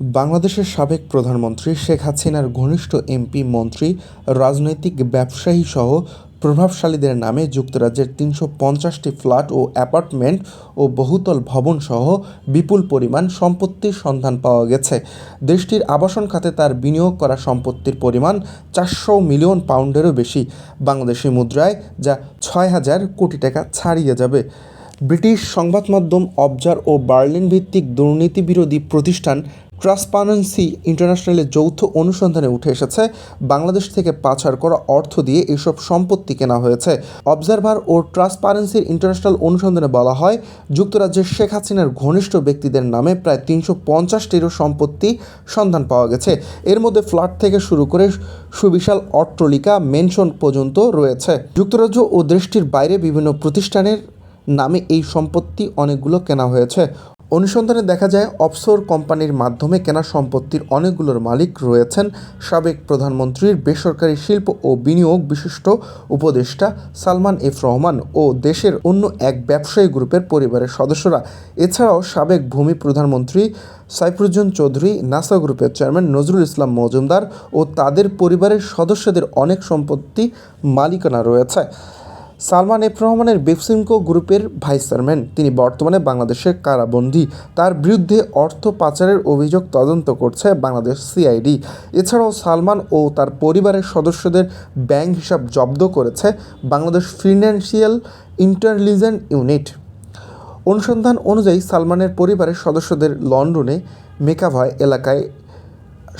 বাংলাদেশের সাবেক প্রধানমন্ত্রী শেখ হাসিনার ঘনিষ্ঠ এমপি মন্ত্রী, রাজনৈতিক ব্যবসায়ী সহ প্রভাবশালীদের নামে যুক্তরাজ্যের তিনশো পঞ্চাশটি ফ্ল্যাট ও অ্যাপার্টমেন্ট ও বহুতল ভবন সহ বিপুল পরিমাণ সম্পত্তির সন্ধান পাওয়া গেছে। দেশটির আবাসন খাতে তার বিনিয়োগ করা সম্পত্তির পরিমাণ চারশো মিলিয়ন পাউন্ডেরও বেশি, বাংলাদেশি মুদ্রায়, যা ছয় হাজার কোটি টাকা ছাড়িয়ে যাবে। ব্রিটিশ সংবাদ মাধ্যম অবজার ও বার্লিন ভিত্তিক দুর্নীতি বিরোধী প্রতিষ্ঠান ট্রান্সপারেন্সি ইন্টারন্যাশনালের যৌথ অনুসন্ধানে উঠে এসেছে, বাংলাদেশ থেকে পাচার করা অর্থ দিয়ে এসব সম্পত্তি কেনা হয়েছে। অবজারভার ও ট্রান্সপারেন্সি ইন্টারন্যাশনাল অনুসন্ধানে বলা হয়, যুক্তরাজ্যের শেখ হাসিনার ঘনিষ্ঠ ব্যক্তিদের নামে প্রায় তিনশো পঞ্চাশটিরও সম্পত্তি সন্ধান পাওয়া গেছে। এর মধ্যে ফ্ল্যাট থেকে শুরু করে সুবিশাল অট্টলিকা, মেনশন পর্যন্ত রয়েছে। যুক্তরাজ্য ও দেশটির বাইরে বিভিন্ন প্রতিষ্ঠানের নামে এই সম্পত্তি অনেকগুলো কেনা হয়েছে। অনুসন্ধানে দেখা যায়, অফশোর কোম্পানির মাধ্যমে কেনা সম্পত্তির অনেকগুলোর মালিক রয়েছেন। সাবেক প্রধানমন্ত্রীর বেসরকারি শিল্প ও বিনিয়োগ বিশিষ্ট উপদেষ্টা সালমান এফ রহমান ও দেশের অন্য এক ব্যবসায়ী গ্রুপের পরিবারের সদস্যরা। এছাড়াও সাবেক ভূমি প্রধানমন্ত্রী সাইফুজ্জামান চৌধুরী, নাসা গ্রুপের চেয়ারম্যান নজরুল ইসলাম মজুমদার ও তাদের পরিবারের সদস্যদের অনেক সম্পত্তি মালিকানা রয়েছে। সালমান এফ রহমানের বেফসিমকো গ্রুপের ভাইস চেয়ারম্যান। তিনি বর্তমানে বাংলাদেশের কারাবন্দী। তার বিরুদ্ধে অর্থ পাচারের অভিযোগ তদন্ত করছে বাংলাদেশ সিআইডি। এছাড়াও সালমান ও তার পরিবারের সদস্যদের ব্যাংক হিসাব জব্দ করেছে বাংলাদেশ ফিনান্সিয়াল ইন্টেলিজেন্স ইউনিট। অনুসন্ধান অনুযায়ী সালমানের পরিবারের সদস্যদের লন্ডনে মেকাভয় এলাকায়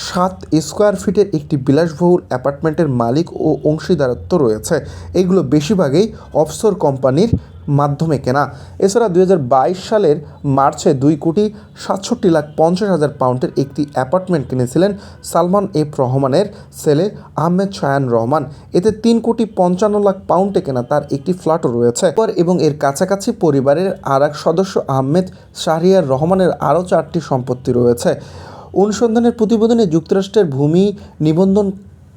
সাত স্কোয়ার ফিটের একটি বিলাসবহুল অ্যাপার্টমেন্টের মালিক ও অংশীদারত্ব রয়েছে। এগুলো বেশিরভাগই অফশোর কোম্পানির মাধ্যমে কেনা। এছাড়া দুই হাজার বাইশ সালের মার্চে দুই কোটি সাতষট্টি লাখ পঞ্চাশ হাজার পাউন্ডের একটি অ্যাপার্টমেন্ট কিনেছিলেন সালমান এফ রহমানের ছেলে আহমেদ শায়ান রহমান। এতে তিন কোটি পঞ্চান্ন লাখ পাউন্ডে কেনা তার একটি ফ্ল্যাটও রয়েছে। এবং এর কাছাকাছি পরিবারের আর এক সদস্য আহমেদ শাহরিয়ার রহমানের আরও চারটি সম্পত্তি রয়েছে। অনুসন্ধানের প্রতিবেদনে যুক্তরাষ্ট্রের ভূমি নিবন্ধন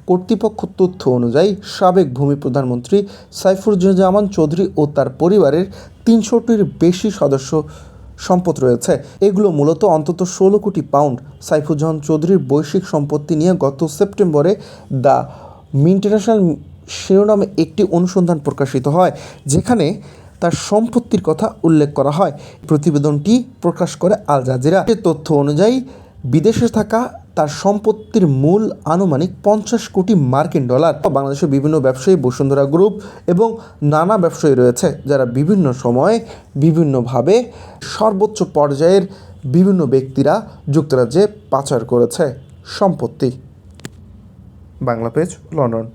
কর্তৃপক্ষ তথ্য অনুযায়ী সাবেক ভূমি প্রধানমন্ত্রী সাইফুজ্জামান চৌধুরী ও তার পরিবারের তিনশোটির বেশি সদস্য সম্পদ রয়েছে। এগুলো মূলত অন্তত ষোলো কোটি পাউন্ড। সাইফুজ্জামান চৌধুরীর বৈশ্বিক সম্পত্তি নিয়ে গত সেপ্টেম্বরে দ্য ইন্টারন্যাশনাল শিরোনামে একটি অনুসন্ধান প্রকাশিত হয়, যেখানে তার সম্পত্তির কথা উল্লেখ করা হয়। প্রতিবেদনটি প্রকাশ করে আল জাজিরা। তথ্য অনুযায়ী বিদেশে থাকা তার সম্পত্তির মূল আনুমানিক পঞ্চাশ কোটি মার্কিন ডলার। বাংলাদেশের বিভিন্ন ব্যবসায়ী বসুন্ধরা গ্রুপ এবং নানা ব্যবসায়ী রয়েছে যারা বিভিন্ন সময়ে বিভিন্নভাবে সর্বোচ্চ পর্যায়ের বিভিন্ন ব্যক্তিরা যুক্তরাজ্যে পাচার করেছে সম্পত্তি। Bangla page London.